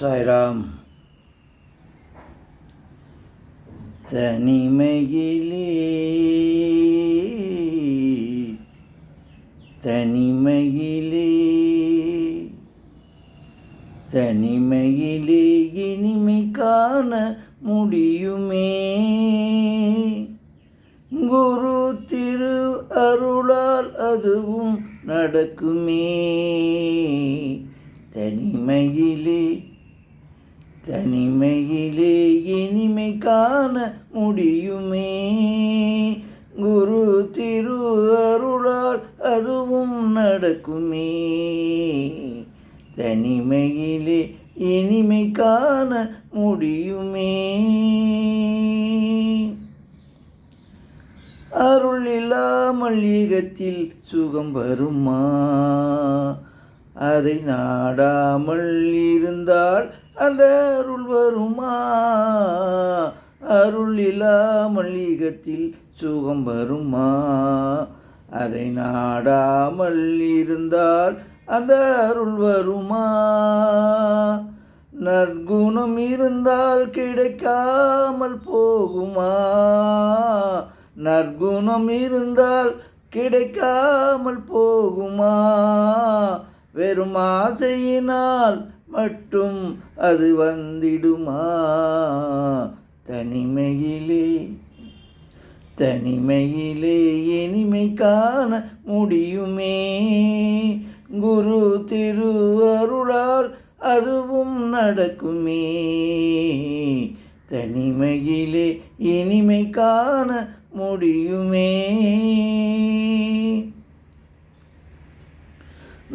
சாய்ராம். தனிமையிலே தனிமையிலே தனிமையிலே இனிமை காண முடியுமே? குரு திரு அருளால் அதுவும் நடக்குமே? தனிமையிலே தனிமையிலே இனிமை காண முடியுமே. குரு திரு அருளால் அதுவும் நடக்குமே. தனிமையிலே இனிமை காண முடியுமே. அருள் இல்லாமல் ஈகத்தில் சுகம் வருமா? அதை நாடாமல் இருந்தால் அந்த அருள் வருமா அருள் இல்லாமல் மல்லிகத்தில் சுகம் வருமா? அதை நாடாமல் இருந்தால் அந்த அருள் வருமா நற்குணம் இருந்தால் கிடைக்காமல் போகுமா? நற்குணம் இருந்தால் கிடைக்காமல் போகுமா? வெறும் ஆசையினால் மட்டும் அது வந்திடுமா? தனிமையிலே தனிமையிலே இனிமை காண முடியுமே? குரு திரு அருளால் அதுவும் நடக்குமே? தனிமையிலே இனிமை காண முடியுமே?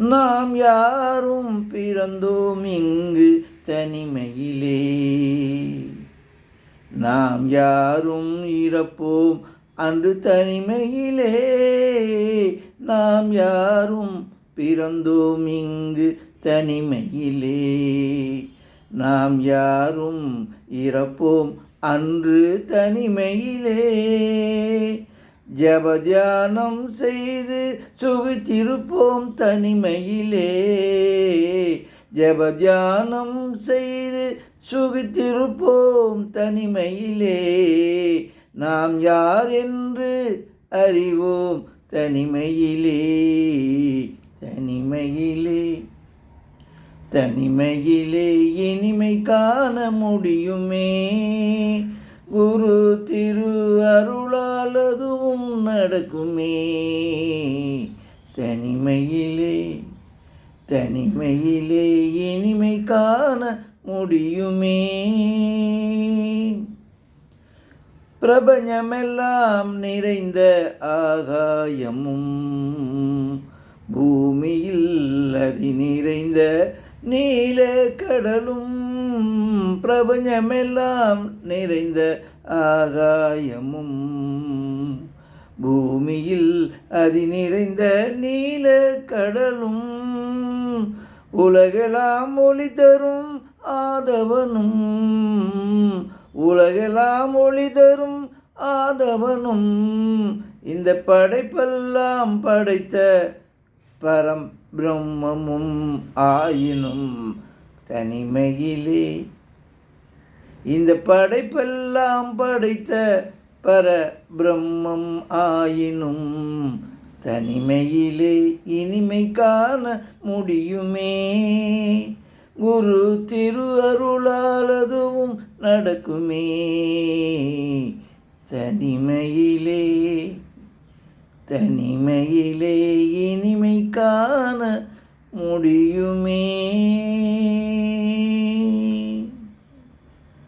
நாம் யாரும் பிறந்தோம் இங்கு தனிமையிலே. நாம் யாரும் இறப்போம் அன்று தனிமையிலே. நாம் யாரும் பிறந்தோம் இங்கு தனிமையிலே. நாம் யாரும் இறப்போம் அன்று தனிமையிலே. ஜப தியானம் செய்து சுகித்திருப்போம் தனிமையிலே. ஜப தியானம் செய்து சுகித்திருப்போம் தனிமையிலே. நாம் யார் என்று அறிவோம் தனிமையிலே. தனிமையிலே. தனிமையிலே இனிமை காண முடியுமே. குரு திரு அருளாலதுவும் நடக்குமே. தனிமையிலே தனிமையிலே இனிமை காண முடியுமே. பிரபஞ்சமெல்லாம் நிறைந்த ஆகாயமும் பூமியில் அதி நிறைந்த நீல கடலும் பிரபஞ்சமெல்லாம் நிறைந்த ஆகாயமும். பூமியில் அதி நிறைந்த நீல கடலும் உலகெல்லாம் ஒளி தரும் ஆதவனும் உலகெல்லாம் ஒளி தரும் ஆதவனும். இந்த படைப்பெல்லாம் படைத்த பரம் பிரம்மமும் ஆயினும் தனிமையிலே. இந்த படைப்பெல்லாம் படைத்த பரபிரம்மம் ஆயினும் தனிமையிலே இனிமை காண முடியுமே. குரு திரு அருளாலதுவும் நடக்குமே. தனிமையிலே தனிமையிலே இனிமை காண முடியுமே.